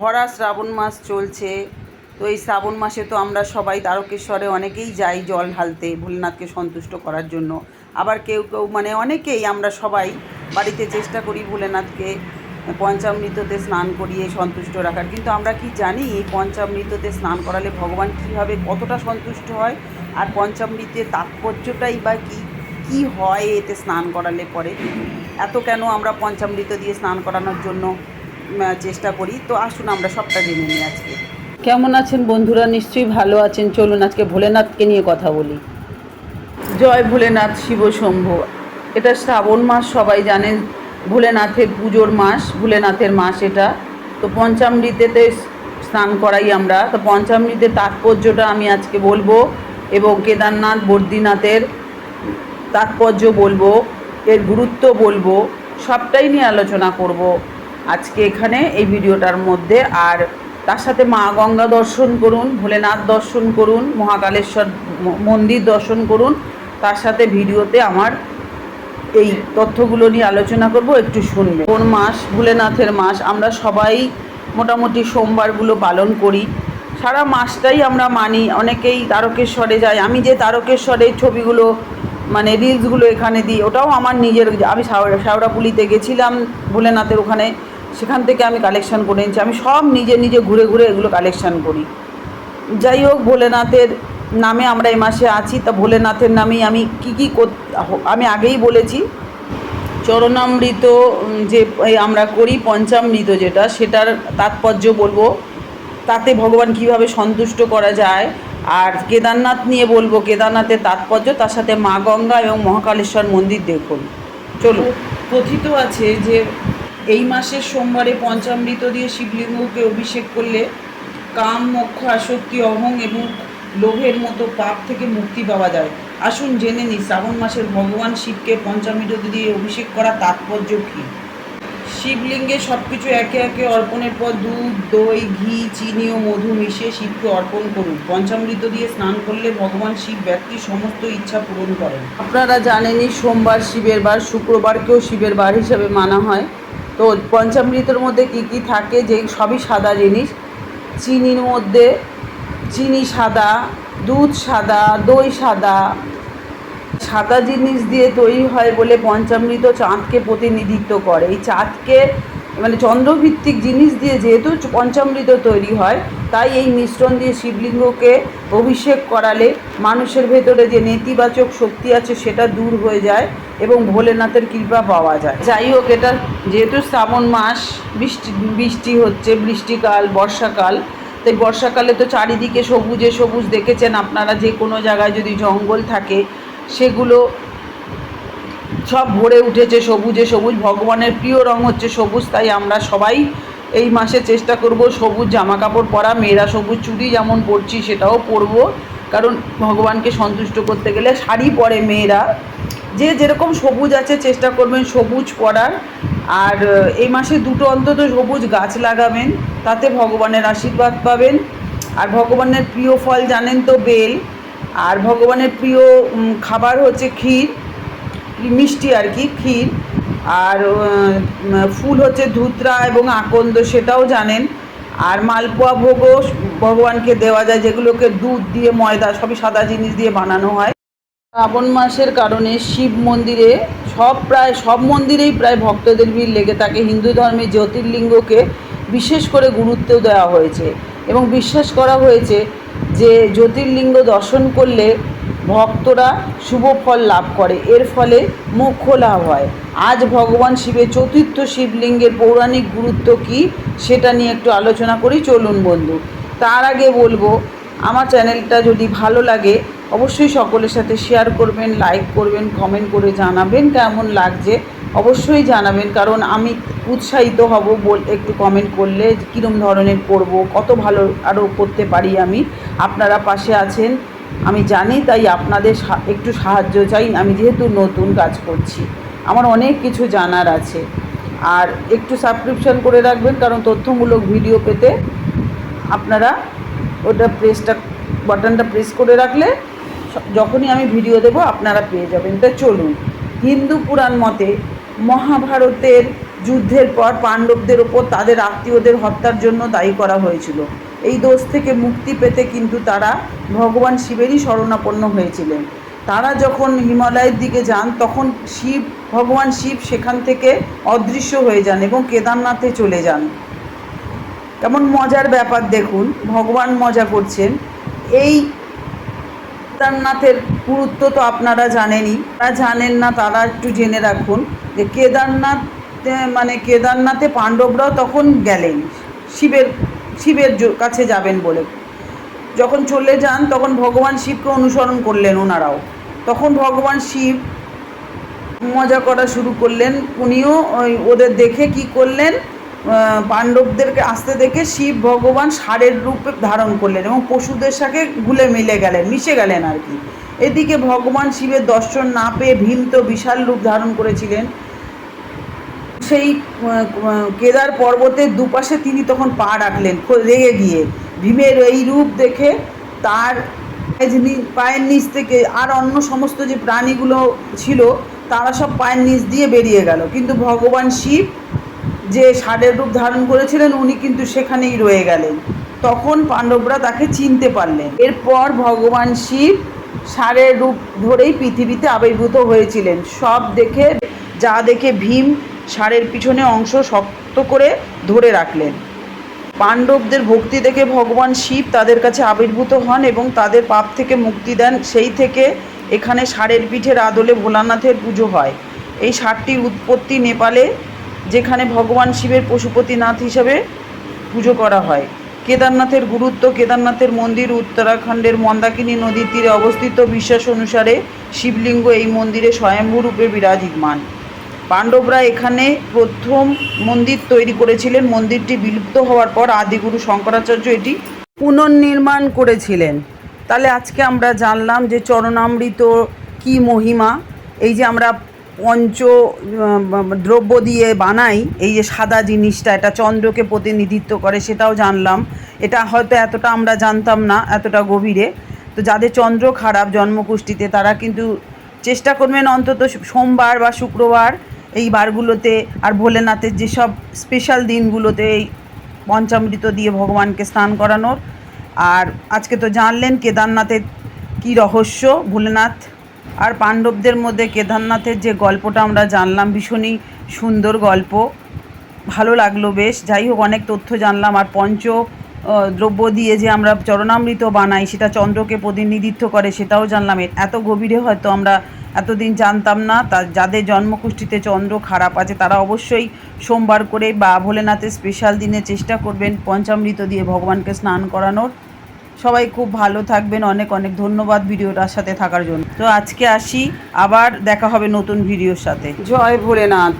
ভরা শ্রাবণ মাস চলছে। তো এই শ্রাবণ মাসে তো আমরা সবাই তারকেশ্বরে অনেকেই যাই জল ঢালতে ভোলেনাথকে সন্তুষ্ট করার জন্য। আবার কেউ কেউ মানে অনেকেই আমরা সবাই বাড়িতে চেষ্টা করি ভোলেনাথকে পঞ্চামৃততে স্নান করিয়ে সন্তুষ্ট রাখার। কিন্তু আমরা কি জানি, এই পঞ্চামৃততে স্নান করালে ভগবান কীভাবে কতটা সন্তুষ্ট হয় আর পঞ্চামৃতের তাৎপর্যটাই বা কী কী হয় এতে স্নান করালে পরে? এত কেন আমরা পঞ্চামৃত দিয়ে স্নান করানোর জন্য চেষ্টা করি। তো আসুন আমরা সবটা জেনে নিই আজকে। কেমন আছেন বন্ধুরা? নিশ্চয়ই ভালো আছেন। চলুন আজকে ভোলেনাথকে নিয়ে কথা বলি। জয় ভোলেনাথ শিব শম্ভু। এটা শ্রাবণ মাস সবাই জানেন ভোলেনাথের পুজোর মাস ভোলেনাথের মাস এটা। তো পঞ্চামৃতেতে স্নান করাই আমরা। তো পঞ্চামৃতের তাৎপর্যটা আমি আজকে বলব এবং কেদারনাথ বদ্রীনাথের তাৎপর্য বলব এর গুরুত্ব বলব সবটাই নিয়ে আলোচনা করব। আজকে এখানে এই ভিডিওটার মধ্যে। আর তার সাথে মা গঙ্গা দর্শন করুন, ভোলেনাথ দর্শন করুন, মহাকালেশ্বর মন্দির দর্শন করুন। তার সাথে ভিডিওতে আমার এই তথ্যগুলো নিয়ে আলোচনা করব, একটু শুনবে। কোন মাস? ভোলেনাথের মাস। আমরা সবাই মোটামুটি সোমবারগুলো পালন করি। সারা মাসটাই আমরা মানি, অনেকেই তারকেশ্বরে যায়। আমি যে তারকেশ্বরের ছবিগুলো মানে রিলসগুলো এখানে দিই, ওটাও আমার নিজের, আমি শাওড়া- শাওড়াপুলিতে গেছিলাম ভোলেনাথের ওখানে। সেখান থেকে আমি কালেকশন করে নিচ্ছি আমি সব নিজে নিজে ঘুরে ঘুরে এগুলো কালেকশন করি। যাই হোক, ভোলেনাথের নামে আমরা এই মাসে আছি। তা ভোলেনাথের নামেই আমি কি কি আমি আগেই বলেছি। চরণামৃত যে আমরা করি, পঞ্চামৃত যেটা, সেটার তাৎপর্য বলব। তাতে ভগবান কীভাবে সন্তুষ্ট করা যায়। আর কেদারনাথ নিয়ে বলব, কেদারনাথের তাৎপর্য, তার সাথে মা গঙ্গা এবং মহাকালেশ্বর মন্দির দেখুন। চলুন। কথিত আছে যে এই মাসের সোমবারে পঞ্চামৃত দিয়ে শিবলিঙ্গকে অভিষেক করলে কাম, মোক্ষ, আসক্তি, অহং এবং লোভের মতো পাপ থেকে মুক্তি পাওয়া যায়। আসুন জেনে নিই, শ্রাবণ মাসের ভগবান শিবকে পঞ্চামৃত দিয়ে অভিষেক করা তাৎপর্য কী? শিবলিঙ্গে সব কিছু একে একে অর্পণের পর দুধ, দই, ঘি, চিনি ও মধু মিশিয়ে শিবকে অর্পণ করুন। পঞ্চামৃত দিয়ে স্নান করলে ভগবান শিব ব্যক্তির সমস্ত ইচ্ছা পূরণ করেন। আপনারা জানেনই, সোমবার শিবের বার, শুক্রবারকেও শিবের বার হিসাবে মানা হয়। তো পঞ্চামৃতর মধ্যে কি কি থাকে যে সবই সাদা জিনিস। চিনির মধ্যে চিনি সাদা, দুধ সাদা, দই সাদা। সাদা জিনিস দিয়ে তৈরি হয় বলে পঞ্চামৃত চাঁদকে প্রতিনিধিত্ব করে। এই চাঁদকে মানে চন্দ্রভিত্তিক জিনিস দিয়ে যেহেতু পঞ্চামৃত তৈরি হয়, তাই এই মিশ্রণ দিয়ে শিবলিঙ্গকে অভিষেক করালে মানুষের ভেতরে যে নেতিবাচক শক্তি আছে সেটা দূর হয়ে যায় এবং ভোলেনাথের কৃপা পাওয়া যায়। যাই হোক, এটা যেহেতু শ্রাবণ মাস, বৃষ্টি বৃষ্টি হচ্ছে, বৃষ্টিকাল, বর্ষাকাল, তাই বর্ষাকালে তো চারিদিকে সবুজে সবুজ দেখেছেন আপনারা, যে কোনো জায়গায় যদি জঙ্গল থাকে, সেগুলো সব ভরে উঠেছে সবুজে সবুজ, ভগবানের প্রিয় রং হচ্ছে সবুজ, তাই আমরা সবাই এই মাসে চেষ্টা করব সবুজ জামা কাপড় পরা, মেয়েরা সবুজ চুড়ি যেমন পরছি সেটাও পরবো, কারণ ভগবানকে সন্তুষ্ট করতে গেলে শাড়ি পরে মেয়েরা। যে যেরকম সবুজ আছে চেষ্টা করবেন সবুজ পরার, আর এই মাসে দুটো অন্তত সবুজ গাছ লাগাবেন, তাতে ভগবানের আশীর্বাদ পাবেন। আর ভগবানের প্রিয় ফল জানেন তো বেল, আর ভগবানের প্রিয় খাবার হচ্ছে ক্ষীর। মিষ্টি আর কি, ক্ষীর। আর ফুল হচ্ছে ধুতরা এবং আকন্দ, সেটাও জানেন। আর মালপোয়া ভোগও ভগবানকে দেওয়া যায়, যেগুলোকে দুধ দিয়ে, ময়দা, সবই সাদা জিনিস দিয়ে বানানো হয়। শ্রাবণ মাসের কারণে শিব মন্দিরে সব প্রায়, সব মন্দিরেই প্রায় ভক্তদের ভিড় লেগে থাকে। হিন্দু ধর্মে জ্যোতির্লিঙ্গকে বিশেষ করে গুরুত্ব দেওয়া হয়েছে। এবং বিশ্বাস করা হয়েছে যে জ্যোতির্লিঙ্গ দর্শন করলে ভক্তরা শুভ ফল লাভ করে। এর ফলে মোক্ষ লাভ হয়। আজ ভগবান শিবের চতুর্থ শিবলিঙ্গের পৌরাণিক গুরুত্ব কী সেটা নিয়ে একটু আলোচনা করি। চলুন বন্ধু, তার আগে বলব, আমার চ্যানেলটা যদি ভালো লাগে, অবশ্যই সকলের সাথে শেয়ার করবেন লাইক করবেন কমেন্ট করে জানাবেন, কেমন লাগছে অবশ্যই জানাবেন। কারণ আমি উৎসাহিত হব বল, একটু কমেন্ট করলে কীরম ধরনের করব, কত ভালো আরও করতে পারি আমি। আপনারা পাশে আছেন আমি জানি, তাই আপনাদের একটু সাহায্য চাই। আমি যেহেতু নতুন কাজ করছি, আমার অনেক কিছু জানার আছে। আর একটু সাবস্ক্রিপশন করে রাখবেন, কারণ তথ্যমূলক ভিডিও পেতে আপনারা ওটা প্রেসটা বাটনটা প্রেস করে রাখলে যখনই আমি ভিডিও দেব, আপনারা পেয়ে যাবেন। তা চলুন, হিন্দু পুরাণ মতে মহাভারতের যুদ্ধের পর পাণ্ডবদের ওপর তাদের আত্মীয়দের হত্যার জন্য দায়ী করা হয়েছিল। এই দোষ থেকে মুক্তি পেতে কিন্তু তারা ভগবান শিবেরই শরণাপন্ন হয়েছিলেন। তারা যখন হিমালয়ের দিকে যান, তখন শিব, ভগবান শিব সেখান থেকে অদৃশ্য হয়ে যান এবং কেদারনাথে চলে যান। কেমন মজার ব্যাপার দেখুন, ভগবান মজা করছেন। এই কেদারনাথের গুরুত্ব তো আপনারা জানেনই। তারা জানেন না, তারা একটু জেনে রাখুন যে কেদারনাথ মানে কেদারনাথে পাণ্ডবরাও তখন গেলেন, শিবের শিবের কাছে যাবেন বলে। যখন চলে যান, তখন ভগবান শিবকে অনুসরণ করলেন ওনারাও। তখন ভগবান শিব মজা করা শুরু করলেন। উনিও ওদের দেখে কি করলেন? পাণ্ডবদেরকে আসতে দেখে শিব ভগবান ষাঁড়ের রূপে ধারণ করলেন এবং পশুদের সাথে গুলে মিলে গেলেন, মিশে গেলেন আর কি। এদিকে ভগবান শিবের দর্শন না পেয়ে ভীম তো বিশাল রূপ ধারণ করেছিলেন। সেই কেদার পর্বতের দুপাশে তিনি তখন পা রাখলেন রেগে গিয়ে। ভীমের এই রূপ দেখে তার পায়ের নিচ থেকে আর অন্য সমস্ত যে প্রাণীগুলো ছিল, তারা সব পায়ের নিচ দিয়ে বেরিয়ে গেল। কিন্তু ভগবান শিব যে ষাঁড়ের রূপ ধারণ করেছিলেন, উনি কিন্তু সেখানেই রয়ে গেলেন। তখন পাণ্ডবরা তাকে চিনতে পারলেন। এরপর ভগবান শিব ষাঁড়ের রূপ ধরেই পৃথিবীতে আবির্ভূত হয়েছিলেন। সব দেখে, যা দেখে ভীম ষাঁড়ের পিছনে অংশ শক্ত করে ধরে রাখলেন। পাণ্ডবদের ভক্তি দেখে ভগবান শিব তাদের কাছে আবির্ভূত হন এবং তাদের পাপ থেকে মুক্তি দেন। সেই থেকে এখানে ষাঁড়ের পিঠের আদলে ভোলানাথের পুজো হয়। এই ষাঁড়টির উৎপত্তি নেপালে, যেখানে ভগবান শিবের পশুপতিনাথ হিসেবে পুজো করা হয়। কেদারনাথের গুরুত্ব, কেদারনাথের মন্দির, উত্তরাখণ্ডের মন্দাকিনী নদীর তীরে অবস্থিত বিশ্বাস অনুসারে শিবলিঙ্গ এই মন্দিরে স্বয়ম্ভূ রূপে বিরাজমান। পাণ্ডবরা এখানে প্রথম মন্দির তৈরি করেছিলেন। মন্দিরটি বিলুপ্ত হওয়ার পর আদিগুরু শঙ্করাচার্য এটি পুনর্নির্মাণ করেছিলেন। তাহলে আজকে আমরা জানলাম যে চরণামৃত কি মহিমা। এই যে আমরা পঞ্চ দ্রব্য দিয়ে বানাই, এই যে সাদা জিনিসটা, এটা চন্দ্রকে প্রতিনিধিত্ব করে সেটাও জানলাম। এটা হয়তো এতটা আমরা জানতাম না, এতটা গভীরে। তো যাদের চন্দ্র খারাপ জন্মকুষ্ঠিতে তারা কিন্তু চেষ্টা করবেন অন্তত সোমবার বা শুক্রবার এই বারগুলোতে আর ভোলেনাথের যেসব স্পেশাল দিনগুলোতে এই পঞ্চামৃত দিয়ে ভগবানকে স্নান করানোর, আর আজকে তো জানলেন কেদারনাথের কী রহস্য, ভোলেনাথ আর পাণ্ডবদের মধ্যে কেদারনাথের যে গল্পটা আমরা জানলাম, ভীষণই সুন্দর গল্প, ভালো লাগল বেশ। যাই হোক, অনেক তথ্য জানলাম, আর পঞ্চ দ্রব্য দিয়ে যে আমরা চরণামৃত বানাই, সেটা চন্দ্রকে প্রতিনিধিত্ব করে, সেটাও জানলাম। এত গভীরে হয়তো আমরা এতদিন জানতাম না, তা যাদের জন্মকুষ্ঠিতে চন্দ্র খারাপ আছে, তারা অবশ্যই সোমবার করে বা ভোলেনাথের স্পেশাল দিনে চেষ্টা করবেন পঞ্চামৃত দিয়ে ভগবানকে স্নান করানোর। সবাই খুব ভালো থাকবেন, অনেক অনেক ধন্যবাদ ভিডিওটার সাথে থাকার জন্য। তো আজকে আসি, আবার দেখা হবে নতুন ভিডিওর সাথে। জয় ভোলেনাথ।